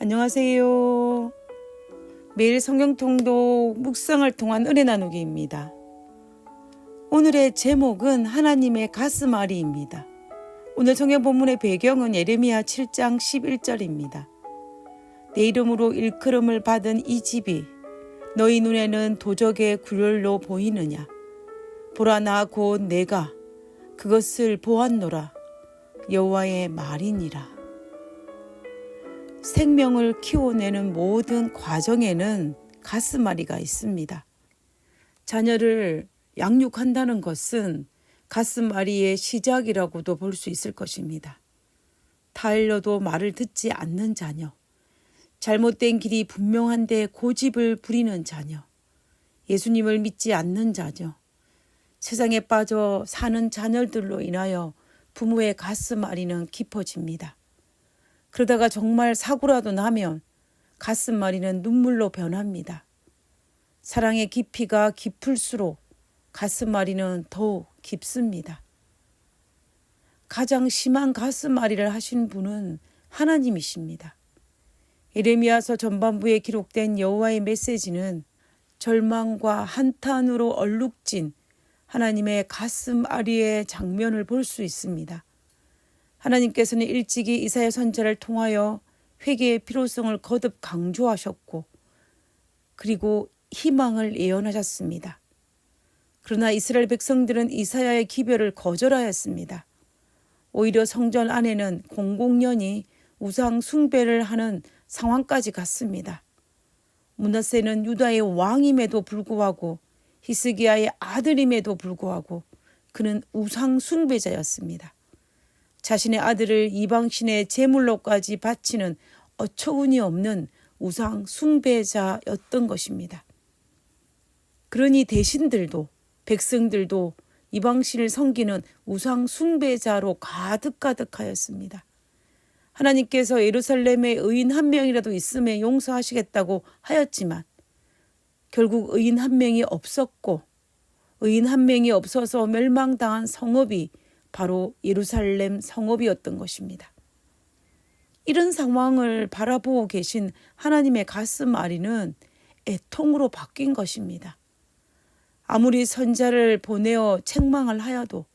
안녕하세요. 매일 성경통독 묵상을 통한 은혜 나누기입니다. 오늘의 제목은 하나님의 가슴앓이입니다. 오늘 성경 본문의 배경은 예레미야 7장 11절입니다. 내 이름으로 일컬음을 받은 이 집이 너희 눈에는 도적의 굴혈로 보이느냐? 보라 나 곧 내가 그것을 보았노라 여호와의 말이니라. 생명을 키워내는 모든 과정에는 가슴앓이가 있습니다. 자녀를 양육한다는 것은 가슴앓이의 시작이라고도 볼 수 있을 것입니다. 타일러도 말을 듣지 않는 자녀, 잘못된 길이 분명한데 고집을 부리는 자녀, 예수님을 믿지 않는 자녀, 세상에 빠져 사는 자녀들로 인하여 부모의 가슴앓이는 깊어집니다. 그러다가 정말 사고라도 나면 가슴앓이는 눈물로 변합니다. 사랑의 깊이가 깊을수록 가슴앓이는 더욱 깊습니다. 가장 심한 가슴앓이를 하신 분은 하나님이십니다. 에레미야서 전반부에 기록된 여호와의 메시지는 절망과 한탄으로 얼룩진 하나님의 가슴앓이의 장면을 볼 수 있습니다. 하나님께서는 일찍이 이사야 선자를 통하여 회개의 필요성을 거듭 강조하셨고 그리고 희망을 예언하셨습니다. 그러나 이스라엘 백성들은 이사야의 기별을 거절하였습니다. 오히려 성전 안에는 공공연히 우상 숭배를 하는 상황까지 갔습니다. 문하세는 유다의 왕임에도 불구하고 히스기야의 아들임에도 불구하고 그는 우상 숭배자였습니다. 자신의 아들을 이방신의 제물로까지 바치는 어처구니 없는 우상 숭배자였던 것입니다. 그러니 대신들도 백성들도 이방신을 섬기는 우상 숭배자로 가득가득하였습니다. 하나님께서 예루살렘에 의인 한 명이라도 있음에 용서하시겠다고 하였지만 결국 의인 한 명이 없었고 의인 한 명이 없어서 멸망당한 성읍이 바로 예루살렘 성읍이었던 것입니다. 이런 상황을 바라보고 계신 하나님의 가슴 아리는 애통으로 바뀐 것입니다. 아무리 선자를 보내어 책망을 하여도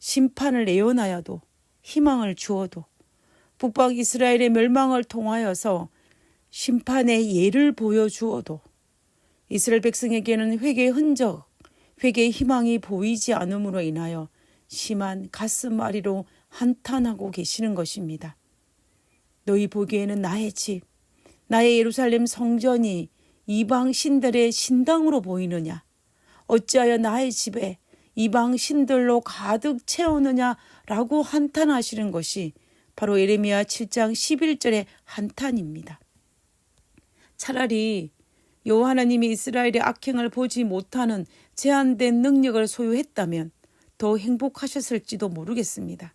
심판을 예언하여도 희망을 주어도 북방 이스라엘의 멸망을 통하여서 심판의 예를 보여주어도 이스라엘 백성에게는 회개의 흔적, 회개의 희망이 보이지 않음으로 인하여 심한 가슴앓이로 한탄하고 계시는 것입니다. 너희 보기에는 나의 집, 나의 예루살렘 성전이 이방 신들의 신당으로 보이느냐? 어찌하여 나의 집에 이방 신들로 가득 채우느냐라고 한탄하시는 것이 바로 예레미야 7장 11절의 한탄입니다. 차라리 여호와 하나님이 이스라엘의 악행을 보지 못하는 제한된 능력을 소유했다면 더 행복하셨을지도 모르겠습니다.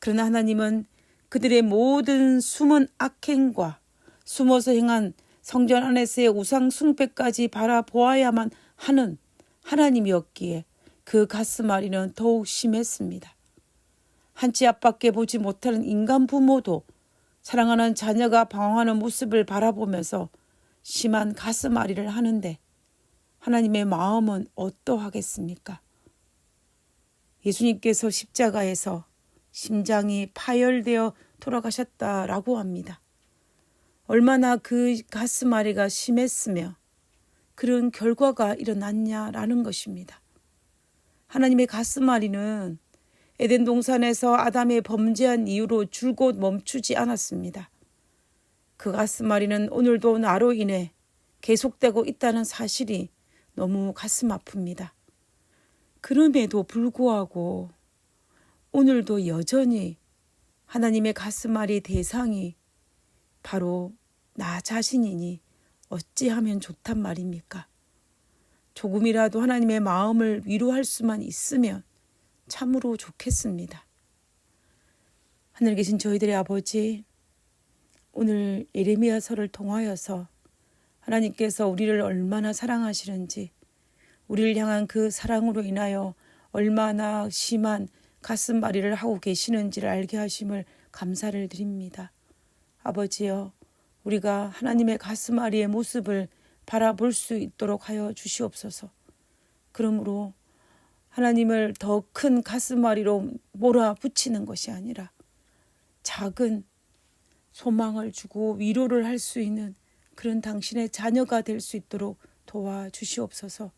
그러나 하나님은 그들의 모든 숨은 악행과 숨어서 행한 성전 안에서의 우상 숭배까지 바라보아야만 하는 하나님이었기에 그 가슴앓이는 더욱 심했습니다. 한치 앞밖에 보지 못하는 인간 부모도 사랑하는 자녀가 방황하는 모습을 바라보면서 심한 가슴앓이를 하는데 하나님의 마음은 어떠하겠습니까? 예수님께서 십자가에서 심장이 파열되어 돌아가셨다라고 합니다. 얼마나 그 가슴앓이가 심했으며 그런 결과가 일어났냐라는 것입니다. 하나님의 가슴앓이는 에덴 동산에서 아담의 범죄한 이유로 줄곧 멈추지 않았습니다. 그 가슴앓이는 오늘도 나로 인해 계속되고 있다는 사실이 너무 가슴 아픕니다. 그럼에도 불구하고 오늘도 여전히 하나님의 가슴앓이 대상이 바로 나 자신이니 어찌하면 좋단 말입니까? 조금이라도 하나님의 마음을 위로할 수만 있으면 참으로 좋겠습니다. 하늘 계신 저희들의 아버지, 오늘 예레미야서를 통하여서 하나님께서 우리를 얼마나 사랑하시는지, 우리를 향한 그 사랑으로 인하여 얼마나 심한 가슴앓이를 하고 계시는지를 알게 하심을 감사를 드립니다. 아버지여, 우리가 하나님의 가슴앓이의 모습을 바라볼 수 있도록 하여 주시옵소서. 그러므로 하나님을 더 큰 가슴앓이로 몰아붙이는 것이 아니라 작은 소망을 주고 위로를 할 수 있는 그런 당신의 자녀가 될 수 있도록 도와주시옵소서.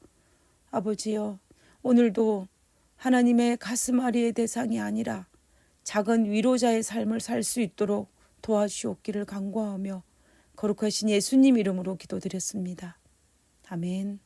아버지여, 오늘도 하나님의 가슴앓이의 대상이 아니라 작은 위로자의 삶을 살 수 있도록 도와주옵기를 간구하며 거룩하신 예수님 이름으로 기도드렸습니다. 아멘.